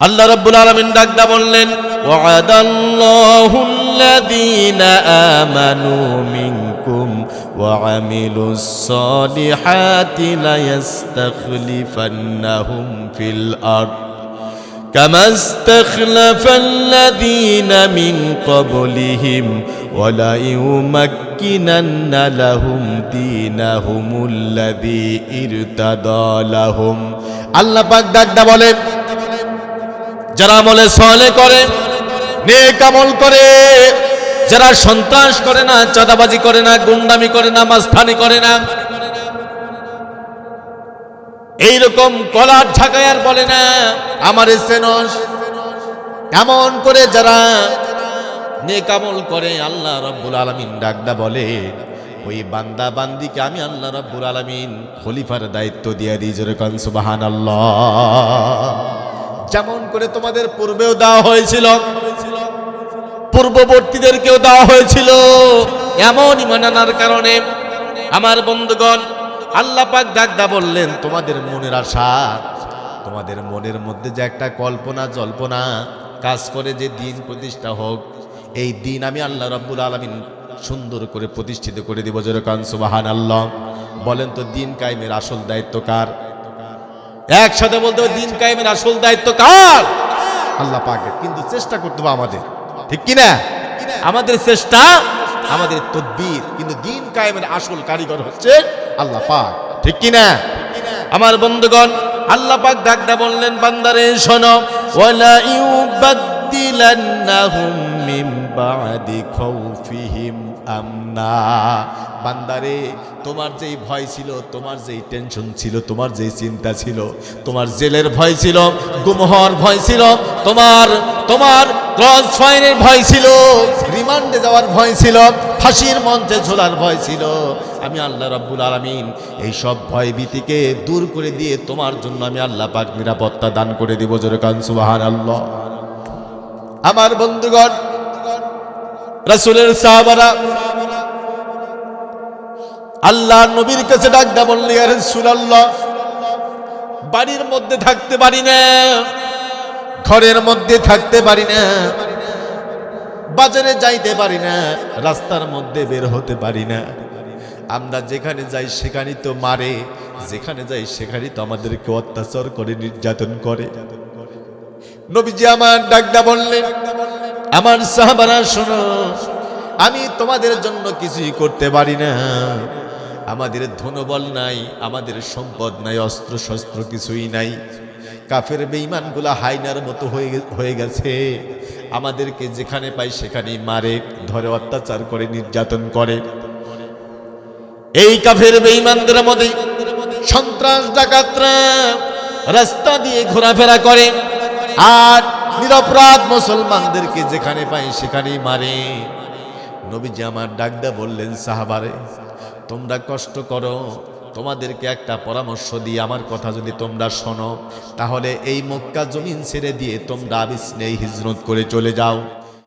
আল্লাহ রাব্বুল আলামিন ডাকদা বললেন, ওয়াদাল্লাহু আল্লাযীনা আমানু মিনকুম ওয়া আমিলুস সালিহাতি লায়াস্তাখলিফান্নাহুম ফিল আরদ। কামা ইস্তাখলাফাল্লাযীনা মিন ক্বাবলিহিম ওয়া লা ইউমাক্কিনান্না লাহুম দীনাহুমুল্লাযী ইরতাদা লাহুম। আল্লাহ পাক ডাকদা বলেন যারা আমলে সলে করে, নেক আমল করে, যারা সন্ত্রাস করে না, চাঁদাবাজি করে না, গুন্ডামি করে না, মাস্তানি করে না, এইরকম কলার আর বলে না, আমার এমন করে যারা নেক আমল করে, আল্লাহ রব্বুল আলমিন ডাকদা বলে, ওই বান্দা বান্দিকে আমি আল্লাহ রব্বুল আলমিন খলিফার দায়িত্ব দিয়ে দিই যেরকম সুবাহান আল্লাহ যেমন করে তোমাদের পূর্বেও দেওয়া হয়েছিল, পূর্ববর্তীদেরকেও দেওয়া হয়েছিল এমন ইমান আনার কারণে আমার বন্ধুগণ, আল্লাহ পাক ডাকদা বললেন, তোমাদের মনের আশা, তোমাদের মনের মধ্যে যে একটা কল্পনা, জল্পনা কাজ করে যে দিন প্রতিষ্ঠা হোক, এই দিন আমি আল্লাহ রাব্বুল আলামিন সুন্দর করে প্রতিষ্ঠিত করে দিব। যেরকম সুবাহান আল্লাহ বলেন তো, দিন কায়েমের আসল দায়িত্ব কার? একসাথে বলতে হবে দিন কায়েমের আসল দায়িত্ব কার? আল্লাহ পাকের। কিন্তু চেষ্টা করতে হবে আমাদের। ঠিক কি না? আমাদের চেষ্টা আমাদের তদ্বির। কিন্তু দিন কায়েমের আসল কারিগর হচ্ছে আল্লাহ পাক। ঠিক কি না? আমার বন্ধুগণ আল্লাহ পাক ডাকটা বললেন বান্দারে শোনো ওয়ালা ইউবাদদিলান্নাহুম মিন বাদি খাউফিহিম আমনা বান্দারে, তোমার যেই ভয় ছিল, তোমার যেই টেনশন ছিল, তোমার যেই চিন্তা ছিল, তোমার জেলের ভয় ছিল গুম হওয়ার ভয় ছিল, তোমার তোমার ক্রস ফাইনের ভয় ছিল, রিমান্ডে যাওয়ার ভয় ছিল, ফাঁসির মঞ্চে ঝোলার ভয় ছিল। আমি আল্লাহ রাব্বুল আলামিন এই সব ভয় ভীতিকে দূর করে দিয়ে তোমার জন্য আমি আল্লাহ পাক নিরাপত্তা দান করে দিব। জোরে কান সুবাহান আল্লাহ আমার বন্ধুগণ, রাসূলের সাহাবারা আল্লাহ নবীর কাছে ডাকদা বললি আর রাসূলুল্লাহ, বাড়ির মধ্যে থাকতে পারি না, ঘরের মধ্যে থাকতে পারি না, বাজারে যাইতে পারি না, রাস্তার মধ্যে বের হতে পারি না। আমরা যেখানে যাই সেখানেই তো মারে, যেখানে যাই সেখানেই তো আমাদেরকে অত্যাচার করে, নির্যাতন করে। নবীজি আমার ডাকদা বললেন, আমার সাহাবারা, শোনো, আমি তোমাদের জন্য কিছুই করতে পারি না। আমাদের ধনবল নাই, আমাদের সম্পদ নাই অস্ত্র শস্ত্র কিছুই নাই। কাফের বেঈমানগুলা হাইনার মতো হয়ে গেছে। আমাদেরকে যেখানে পাই সেখানেই মারে, ধরে অত্যাচার করে, নির্যাতন করে। এই কাফের বেঈমানদের মধ্যে সন্ত্রাস ডাকাতরা রাস্তা দিয়ে ঘোরাফেরা করে। আর নিরপরাধ মুসলমানদেরকে যেখানে পাই সেখানেই মারে। নবীজি আমার ডাকদা বললেন, সাহাবারে, তোমরা কষ্ট করো, তোমাদেরকে একটা পরামর্শ দিয়ে আমার কথা যদি তোমরা শোনো, তাহলে এই মক্কা জমিন ছেড়ে দিয়ে তোমরা আবিস নেই হিজরত করে চলে যাও।